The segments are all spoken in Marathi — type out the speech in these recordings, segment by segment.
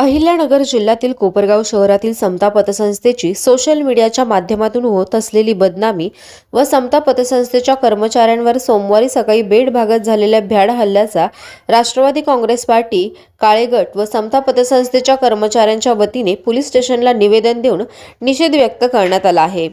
अहिल्यानगर जिल्ह्यातील कोपरगाव शहरातील समता पतसंस्थेची सोशल मीडियाच्या माध्यमातून होत असलेली बदनामी व समता पतसंस्थेच्या कर्मचाऱ्यांवर सोमवारी सकाळी बेड भागात झालेल्या भ्याड हल्ल्याचा राष्ट्रवादी काँग्रेस पार्टी काळेगट व समता पतसंस्थेच्या कर्मचाऱ्यांच्या वतीने पोलीस स्टेशनला निवेदन देऊन निषेध व्यक्त करण्यात आला आहे.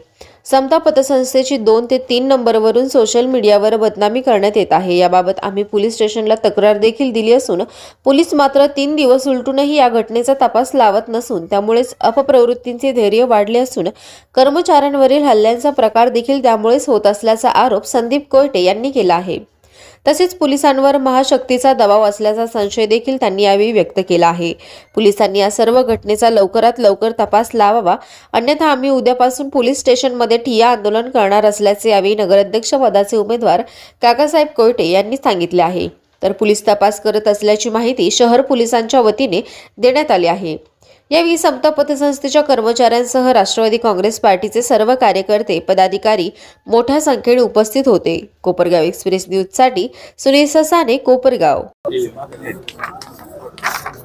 समता पतसंस्थेची दोन ते तीन नंबरवरून सोशल मीडियावर बदनामी करण्यात येत आहे. याबाबत आम्ही पोलीस स्टेशनला तक्रार देखील दिली असून पोलीस मात्र तीन दिवस उलटूनही या घटनेचा तपास लावत नसून त्यामुळेच अपप्रवृत्तींचे धैर्य वाढले असून कर्मचाऱ्यांवरील हल्ल्यांचा प्रकार देखील त्यामुळेच होत असल्याचा आरोप संदीप कोयटे यांनी केला आहे. तसेच पोलिसांवर महाशक्तीचा दबाव असल्याचा संशय देखील त्यांनी यावेळी व्यक्त केला आहे. पोलिसांनी या सर्व घटनेचा लवकरात लवकर तपास लावावा. अन्यथा आम्ही उद्यापासून पोलीस स्टेशनमध्ये ठिया आंदोलन करणार असल्याचे यावेळी नगराध्यक्ष पदाचे उमेदवार काकासाहेब कोयटे यांनी सांगितले आहे. तर पोलीस तपास करत असल्याची माहिती शहर पोलिसांच्या वतीने देण्यात आली आहे. यावेळी समता पतसंस्थेच्या कर्मचाऱ्यांसह राष्ट्रवादी काँग्रेस पार्टीचे सर्व कार्यकर्ते पदाधिकारी मोठ्या संख्येने उपस्थित होते. कोपरगाव एक्सप्रेस न्यूजसाठी सुनील ससाने कोपरगाव.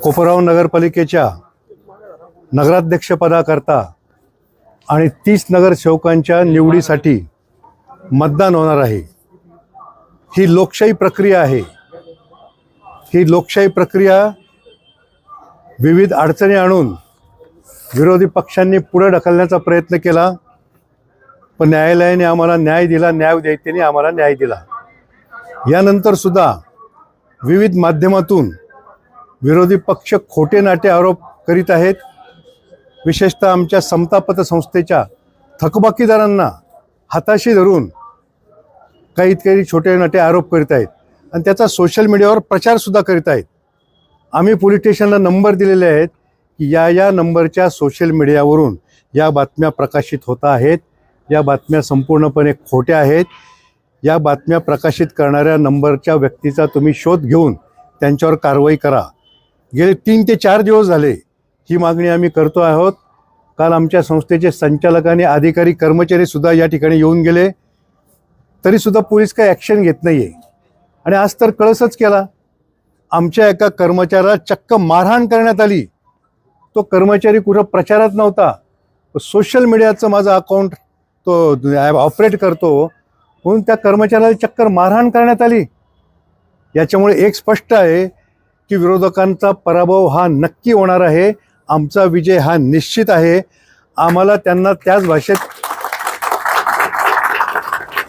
कोपरगाव नगरपालिकेच्या नगराध्यक्षपदाकरता आणि तीस नगरसेवकांच्या निवडीसाठी मतदान होणार आहे. ही लोकशाही प्रक्रिया आहे. ही लोकशाही प्रक्रिया विविध अडचणी आणून विरोधी पक्षांनी पुढे ढकलण्याचा प्रयत्न केला. पण न्यायालयाने आम्हाला न्याय दिला न्याय न्यायदेवतेने आम्हाला न्याय दिला. यानंतर सुद्धा विविध माध्यमातून विरोधी पक्ष खोटे नाटे आरोप करीत आहेत. विशेषतः आमच्या समता पतसंस्थेच्या थकबाकीदारांना हाताशी धरून काही काही छोटे नाटे आरोप करीत आहेत. आणि त्याचा सोशल मीडियावर प्रचारसुद्धा करीत आहेत. आम्ही पोलीस स्टेशनला नंबर दिलेले आहेत की या या नंबरच्या सोशल मीडियावरून या बातम्या प्रकाशित होत आहेत. या बातम्या संपूर्णपणे खोट्या आहेत. या बातम्या प्रकाशित करणाऱ्या नंबरच्या व्यक्तीचा तुम्ही शोध घेऊन त्यांच्यावर कारवाई करा. गेले तीन ते चार दिवस झाले ही मागणी आम्ही करतो आहोत. काल आमच्या संस्थेचे संचालक आणि अधिकारी कर्मचारी सुद्धा या ठिकाणी येऊन गेले. तरीसुद्धा पोलीस काही ॲक्शन घेत नाही आहे आणि आज तर कळसच केला. आमच्या एका कर्मचाऱ्याला चक्क मारहाण करण्यात आली. तो कर्मचारी कुठं प्रचारात नव्हता. सोशल मीडियाचं माझं अकाउंट तो ऑपरेट करतो. म्हणून त्या कर्मचाऱ्याला चक्कर मारहाण करण्यात आली. याच्यामुळे एक स्पष्ट आहे की विरोधकांचा पराभव हा नक्की होणार आहे. आमचा विजय हा निश्चित आहे. आम्हाला त्यांना त्याच भाषेत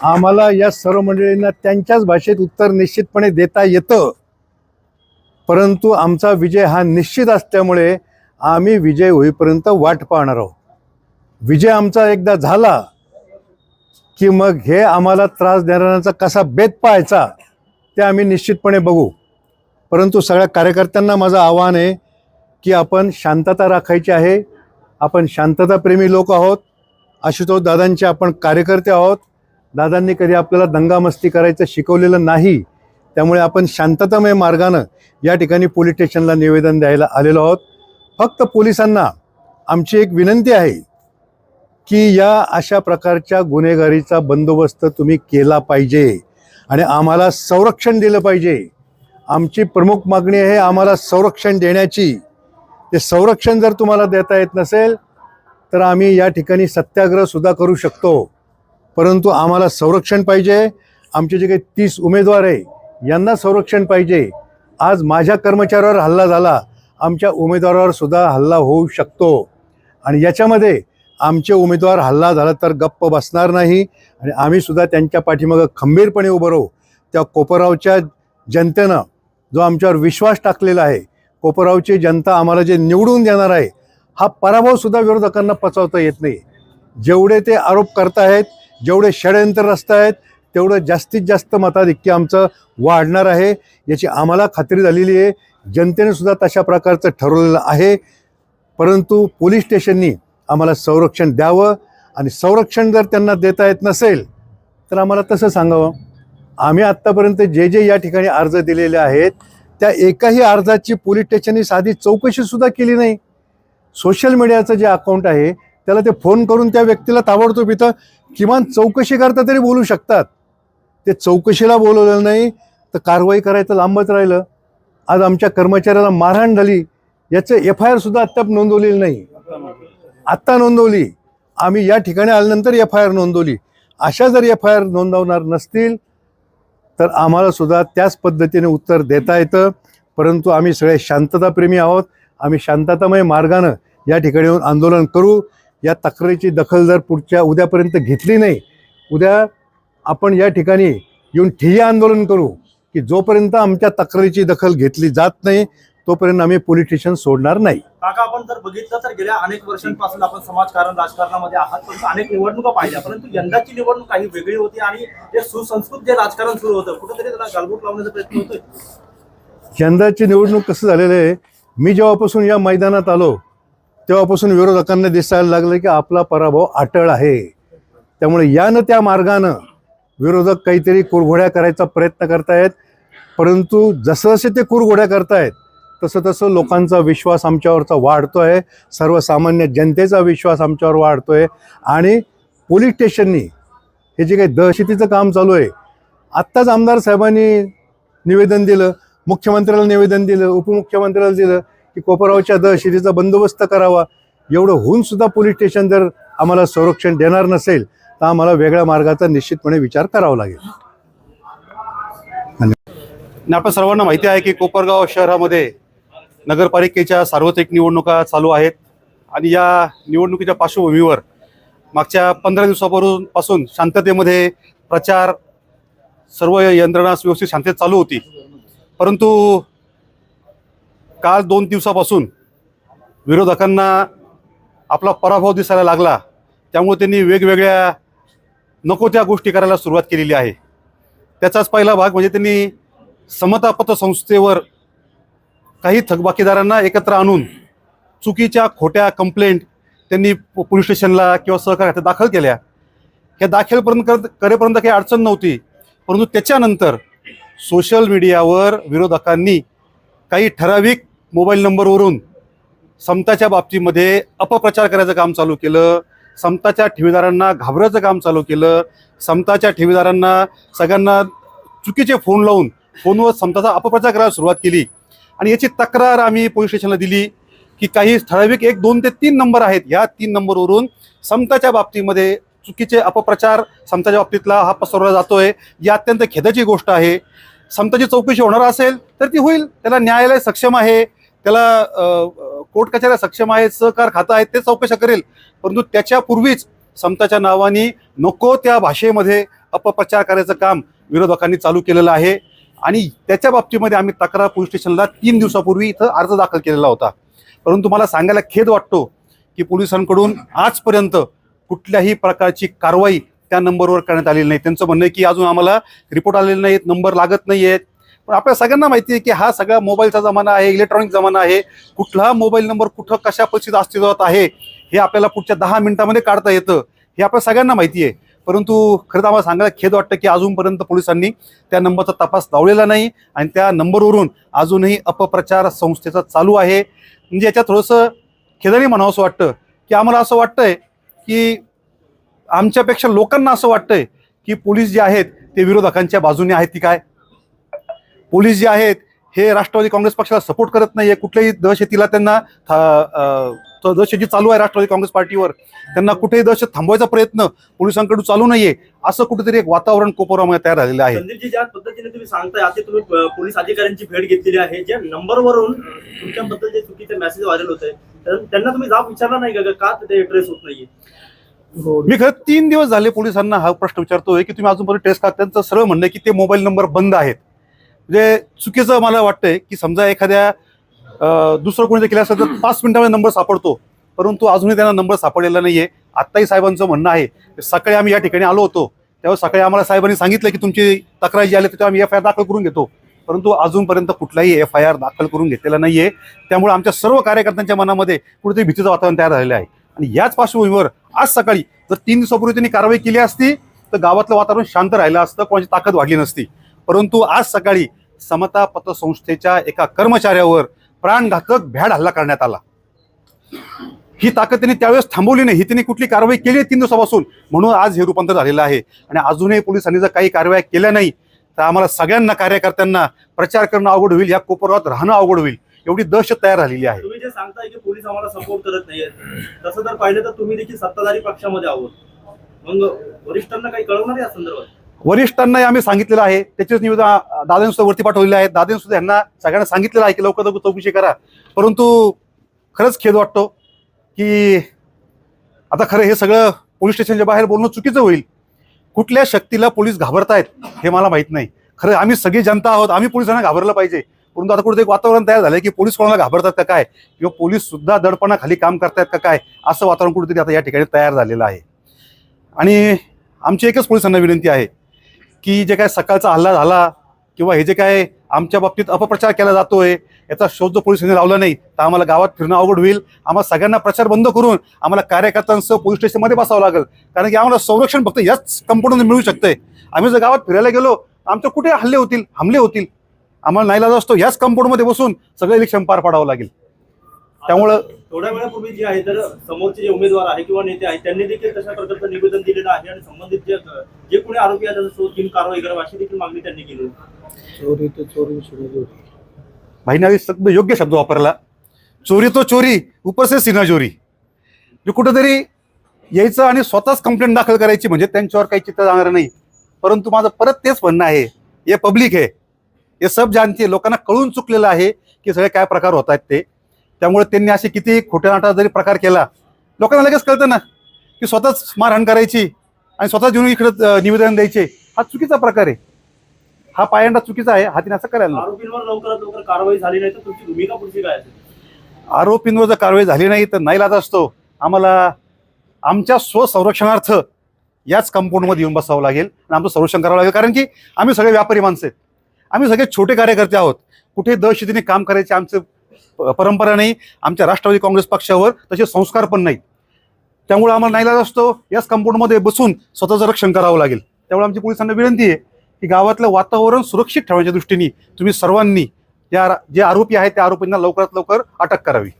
आम्हाला या सर्व मंडळींना त्यांच्याच भाषेत उत्तर निश्चितपणे देता येतं. परंतु आमचा विजय हा निश्चित असल्यामुळे आम्ही विजय होईपर्यंत वाट पाहणार आहोत. विजय आमचा एकदा झाला की मग हे आम्हाला त्रास देणाऱ्यांचा कसा बेत पाहायचा ते आम्ही निश्चितपणे बघू. परंतु सगळ्या कार्यकर्त्यांना माझं आव्हान आहे की आपण शांतता राखायची आहे. आपण शांतताप्रेमी लोक आहोत. आशुतोष दादांचे आपण कार्यकर्ते आहोत. दादांनी कधी आपल्याला दंगामस्ती करायचं शिकवलेलं नाही. त्यामुळे आपण शांततामय मार्गानं या ठिकाणी पोलीस स्टेशनला निवेदन द्यायला आलेलो आहोत. फक्त पोलिसांना आमची एक विनंती आहे की या अशा प्रकारच्या गुन्हेगारीचा बंदोबस्त तुम्ही केला पाहिजे आणि आम्हाला संरक्षण दिलं पाहिजे. आमची प्रमुख मागणी आहे आम्हाला संरक्षण देण्याची. ते संरक्षण जर तुम्हाला देता येत नसेल तर आम्ही या ठिकाणी सत्याग्रहसुद्धा करू शकतो. परंतु आम्हाला संरक्षण पाहिजे. आमचे जे काही तीस उमेदवार आहे यांना संरक्षण पाहिजे. आज माझ्या कर्मचाऱ्यावर हल्ला झाला. आमच्या उमेदवारावर सुद्धा हल्ला होऊ शकतो. आणि याच्यामध्ये आमचे उमेदवार हल्ला झाला तर गप्प बसणार नाही. आणि आम्ही सुद्धा त्यांच्या पाठीमागं खंबीरपणे उभं राहू. त्या कोपरावच्या जनतेनं जो आमच्यावर विश्वास टाकलेला आहे कोपरावची जनता आम्हाला जे निवडून देणार आहे हा पराभवसुद्धा विरोधकांना पचवता येत नाही. जेवढे ते आरोप करतायत जेवढे षडयंत्र रचतायत तेवढं जास्तीत जास्त मताधिक्य आमचं वाढणार आहे. याची आम्हाला खात्री झालेली आहे. जनतेने सुद्धा तशा प्रकारचं ठरवलेलं आहे. परंतु पोलीस स्टेशननी आम्हाला संरक्षण द्यावं आणि संरक्षण जर त्यांना देता येत नसेल तर आम्हाला तसं सांगावं. आम्ही आत्तापर्यंत जे जे या ठिकाणी अर्ज दिलेले आहेत त्या एकाही अर्जाची पोलीस स्टेशननी साधी चौकशीसुद्धा केली नाही. सोशल मीडियाचं जे अकाउंट आहे त्याला ते फोन करून त्या व्यक्तीला ताबडतोब इथं किमान चौकशी करता तरी बोलू शकतात. ते चौकशीला बोलवलं नाही तर कारवाई करायचं लांबच राहिलं. आज आमच्या कर्मचाऱ्याला मारहाण झाली याचं एफ आय आरसुद्धा आत्ताप अद्याप नोंदवलेली नाही. आत्ता नोंदवली. आम्ही या ठिकाणी आल्यानंतर एफ आय आर नोंदवली. अशा जर एफ आय आर नोंदवणार नसतील तर आम्हाला सुद्धा त्याच पद्धतीने उत्तर देता येतं. परंतु आम्ही सगळे शांतताप्रेमी आहोत. आम्ही शांततामय मार्गानं या ठिकाणी येऊन आंदोलन करू. या तक्रारीची दखल जर पुढच्या उद्यापर्यंत घेतली नाही उद्या आपण या ठिकाणी येऊन ठिय्या आंदोलन करू की जोपर्यंत आमच्या तक्रारीची दखल घेतली जात नाही तोपर्यंत आम्ही पोलीस स्टेशन सोडणार नाही. काका आपण जर बघितलं तर गेल्या अनेक वर्षांपासून आपण समाजकारण राजकारणामध्ये आहात परंतु अनेक निवडणुका पाहिल्या परंतु यंदाची निवडणूक काही वेगळी होती आणि जे सुसंस्कृत जे राजकारण सुरू होतं कुठेतरी त्याला गालबोट लावण्याचा प्रयत्न होतोय? यंदाची निवडणूक कसं झालेलं आहे मी जेव्हापासून या मैदानात आलो तेव्हापासून विरोधकांना दिसायला लागलं की आपला पराभव अटळ आहे. त्यामुळे यानं त्या मार्गानं विरोधक काहीतरी कुरघोड्या करायचा प्रयत्न करतायत. परंतु जसं जसे ते कुरघोड्या करतायत तसं तसं लोकांचा विश्वास आमच्यावरचा वाढतो आहे सर्वसामान्य जनतेचा विश्वास आमच्यावर वाढतो आहे आणि पोलीस स्टेशननी हे जे काही दहशतीचं काम चालू आहे आत्ताच आमदार साहेबांनी निवेदन दिलं मुख्यमंत्र्याला निवेदन दिलं उपमुख्यमंत्र्याला दिलं की कोपरावच्या दहशतीचा बंदोबस्त करावा. एवढं होऊनसुद्धा पोलीस स्टेशन जर आम्हाला संरक्षण देणार नसेल तर आम्हाला वेगळ्या मार्गाचा निश्चितपणे विचार करावा लागेल. आपल्या आपण सर्वांना माहिती आहे की कोपरगाव शहरामध्ये नगरपालिकेच्या सार्वत्रिक निवडणुका चालू आहेत आणि या निवडणुकीच्या पार्श्वभूमीवर मागच्या पंधरा दिवसापासून पासून शांततेमध्ये प्रचार सर्व यंत्रणा व्यवस्थित शांततेत चालू होती. परंतु काल दोन दिवसापासून विरोधकांना आपला पराभव दिसायला लागला. त्यामुळे त्यांनी वेगवेगळ्या नको त्या गोष्टी करायला सुरुवात केलेली आहे. त्याचाच पहिला भाग म्हणजे त्यांनी समता पतसंस्थेवर काही थकबाकीदारांना एकत्र आणून चुकीच्या खोट्या कंप्लेंट त्यांनी पोलीस स्टेशनला किंवा सहकार खात्यात दाखल केल्या. ह्या दाखलपर्यंत कर- करेपर्यंत काही अडचण नव्हती. परंतु त्याच्यानंतर सोशल मीडियावर विरोधकांनी काही ठराविक मोबाईल नंबरवरून समताच्या बाबतीमध्ये अपप्रचार करायचं काम चालू केलं. समताच्या ठेवीदारांना घाबरायचं काम चालू केलं. समताच्या ठेवीदारांना सगळ्यांना चुकीचे फोन लावून फोनवर समताचा अपप्रचार करायला सुरुवात केली. आणि याची तक्रार आम्ही पोलीस स्टेशनला दिली की काही ठराविक एक दोन ते तीन नंबर आहेत. या तीन नंबरवरून समताच्या बाबतीमध्ये चुकीचे अपप्रचार समताच्या बाबतीतला हा पसरवला जातोय. ही अत्यंत खेदाची गोष्ट आहे. समताची चौकशी होणार असेल तर ती होईल. त्याला न्यायालय सक्षम आहे. त्याला कोर्ट कचऱ्या सक्षम आहेत सहकार खातं आहेत ते चौकशा करेल. परंतु त्याच्यापूर्वीच समताच्या नावाने नको त्या भाषेमध्ये अपप्रचार करायचं काम विरोधकांनी चालू केलेलं आहे. आणि त्याच्या बाबतीमध्ये आम्ही तक्रार पोलीस स्टेशनला तीन दिवसापूर्वी इथं अर्ज दाखल केलेला होता. परंतु मला सांगायला खेद वाटतो की पोलिसांकडून आजपर्यंत कुठल्याही प्रकारची कारवाई त्या नंबरवर करण्यात आलेली नाही. त्यांचं म्हणणं आहे की अजून आम्हाला रिपोर्ट आलेले नाहीत नंबर लागत नाही आहेत पण आपल्या सगळ्यांना माहिती आहे की हा सगळा मोबाईलचा जमाना आहे इलेक्ट्रॉनिक जमाना आहे. कुठला मोबाईल नंबर कुठं कशा परिस्थितीत अस्तित्वात आहे हे आपल्याला पुढच्या दहा मिनिटामध्ये काढता येतं हे आपल्या सगळ्यांना माहिती आहे. परंतु खरं तर आम्हाला सांगायला खेद वाटतं की अजूनपर्यंत पोलिसांनी त्या नंबरचा तपास लावलेला नाही आणि त्या नंबरवरून अजूनही अपप्रचार संस्थेचा चालू आहे. म्हणजे याच्यात थोडंसं खेदाने म्हणावं असं वाटतं की आम्हाला असं वाटतंय की आमच्यापेक्षा लोकांना असं वाटतंय की पोलीस जे आहेत ते विरोधकांच्या बाजूने आहेत ती काय? पोलीस जे आहेत हे राष्ट्रवादी काँग्रेस पक्षाला सपोर्ट करत नाहीये. कुठल्याही दहशतीला त्यांना दहशत जी चालू आहे राष्ट्रवादी काँग्रेस पार्टीवर. त्यांना कुठेही दहशत थांबवायचा प्रयत्न पोलिसांकडून चालू नाहीये. असं कुठेतरी एक वातावरण कोपोरामध्ये तयार झालेलं आहे. ज्या पद्धतीने तुम्ही सांगताय आता तुम्ही पोलीस अधिकाऱ्यांची भेट घेतलेली आहे ज्या नंबरवरून तुमच्याबद्दल जे चुकीचे मेसेज व्हायरल होत त्यांना तुम्ही जाब विचारला नाही का का ते ट्रेस होत नाहीये? मी खरं तीन दिवस झाले पोलिसांना हा प्रश्न विचारतोय की तुम्ही अजूनपर्यंत टेस्ट का त्यांचं सरळ म्हणणं की ते मोबाईल नंबर बंद आहेत. म्हणजे चुकीचं मला वाटतंय की समजा एखाद्या दुसरं कोणी केलं असेल तर पाच मिनिटामध्ये नंबर सापडतो. परंतु अजूनही त्यांना नंबर सापडलेला नाहीये. आत्ताही साहेबांचं म्हणणं आहे सकाळी आम्ही या ठिकाणी आलो होतो. तेव्हा सकाळी आम्हाला साहेबांनी सांगितलं की तुमची तक्रार जी आली तर आम्ही एफ आय आर दाखल करून घेतो. परंतु अजूनपर्यंत कुठलाही एफ आय आर दाखल करून घेतलेला नाहीये. त्यामुळे आमच्या सर्व कार्यकर्त्यांच्या मनामध्ये कुठेतरी भीतीचं वातावरण तयार झालेलं आहे. आणि याच पार्श्वभूमीवर आज सकाळी जर तीन दिवसापूर्वी त्यांनी कारवाई केली असती तर गावातलं वातावरण शांत राहिलं असतं कोणाची ताकद वाढली नसती. परंतु आज सकाळी समता पतसंस्थेच्या एका कर्मचाऱ्यावर प्राणघातक भ्याड हल्ला करण्यात आला. ही ताकद त्यांनी त्यावेळेस थांबवली नाही. ही त्यांनी कुठली कारवाई केली आहे तीन दिवसापासून? म्हणून आज हे रूपांतर झालेलं आहे. आणि अजूनही पोलिसांनी जर काही कारवाई केल्या नाही तर आम्हाला सगळ्यांना कार्यकर्त्यांना प्रचार करणं अवघड होईल या कोपरात राहणं अवघड होईल एवढी दहशत तयार झालेली आहे. तुम्ही जे सांगताय की पोलीस आम्हाला सपोर्ट करत नाहीये तसं जर पाहिलं तर तुम्ही देखील सत्ताधारी पक्षामध्ये आहोत. मग वरिष्ठांना काही कळवणार या संदर्भात? वरिष्ठांनाही आम्ही सांगितलेलं आहे. त्याचेच निवेदन दादांनी सुद्धा वरती पाठवलेले आहेत दादांनी सुद्धा यांना सगळ्यांना सांगितलेलं आहे की लवकर लवकर चौकशी करा. परंतु खरंच खेद वाटतो की आता खरं हे सगळं पोलीस स्टेशनच्या बाहेर बोलणं चुकीचं होईल. कुठल्या शक्तीला पोलीस घाबरतायत हे मला माहीत नाही. खरं आम्ही सगळी जनता आहोत. आम्ही पोलिसांना घाबरलं पाहिजे. परंतु आता कुठे एक वातावरण तयार झालं की पोलीस कोणाला घाबरतात का काय? किंवा पोलीस सुद्धा दडपणाखाली काम करतायत का काय? असं वातावरण कुठेतरी आता या ठिकाणी तयार झालेलं आहे. आणि आमची एकच पोलिसांना विनंती आहे. की जे काय सकाळचा हल्ला झाला किंवा हे जे काय आमच्या बाबतीत अपप्रचार केला जातोय याचा शोध जर पोलिसांनी लावला नाही तर आम्हाला गावात फिरणं अवघड होईल. आम्हाला सगळ्यांना प्रचार बंद करून आम्हाला कार्यकर्त्यांसह पोलीस स्टेशनमध्ये बसावं लागेल. कारण की आम्हाला संरक्षण फक्त याच कंपाऊंडमध्ये मिळू शकतंय. आम्ही जर गावात फिरायला गेलो आमच्या कुठे हल्ले होतील हमले होतील? आम्हाला नाईलाज असतो याच कंपाऊंडमध्ये बसून सगळं इलेक्शन पार पाडावं लागेल. त्यामुळं थोड्या वेळापूर्वी जे आहे तर समोरचे जे उमेदवार आहे किंवा नेते आहेत त्यांनी देखील तशा प्रकारचं निवेदन दिलेलं आहे आणि संबंधित जे जे कोणी आरोपी आहेत त्याचा शोध घेऊन कारवाई करावी अशी देखील मागणी त्यांनी केली चोरी तो चोरी सोडून होती. भाईने शब्द योग्य शब्द वापरला. चोरी तो चोरी ऊपर से सीना चोरी. जे कुठंतरी यायचं आणि स्वतःच कंप्लेंट दाखल करायची म्हणजे त्यांच्यावर काही चित्र जाणार नाही. परंतु माझं परत तेच म्हणणं आहे हे पब्लिक आहे. हे सब जानते लोकांना कळून चुकलेलं आहे की सगळे काय प्रकार होत आहेत ते. त्यामुळे त्यांनी असे किती खोट्या नाटा जरी प्रकार केला लोकांना लगेच कळतं ना की स्वतःच मारहाण करायची आणि स्वतःच येऊन इकडं निवेदन द्यायचे. हा चुकीचा प्रकार आहे. हा पायंडा चुकीचा आहे हा तिने असं करायला लवकर कारवाई झाली नाही तर तुमची भूमिका पुढची काय आरोपींवर जर कारवाई झाली नाही तर नाईलाज असतो. आम्हाला आमच्या स्वसंरक्षणार्थ याच कंपाऊंडमध्ये येऊन बसावं लागेल आणि आमचं संरक्षण करावं लागेल. कारण की आम्ही सगळे व्यापारी माणसं आहेत. आम्ही सगळे छोटे कार्यकर्ते आहोत. कुठे दहशतीने काम करायचे आमचं परंपरा नाही आमच्या राष्ट्रवादी काँग्रेस पक्षावर तसे संस्कार पण नाहीत. त्यामुळे आम्हाला नाईलाज असतो याच कंपाऊंडमध्ये बसून स्वतःचं रक्षण करावं लागेल. त्यामुळे आमची पोलिसांना विनंती आहे की गावातलं वातावरण सुरक्षित ठेवण्याच्या दृष्टीने तुम्ही सर्वांनी या जे आरोपी आहेत त्या आरोपींना लवकरात लवकर अटक करावी.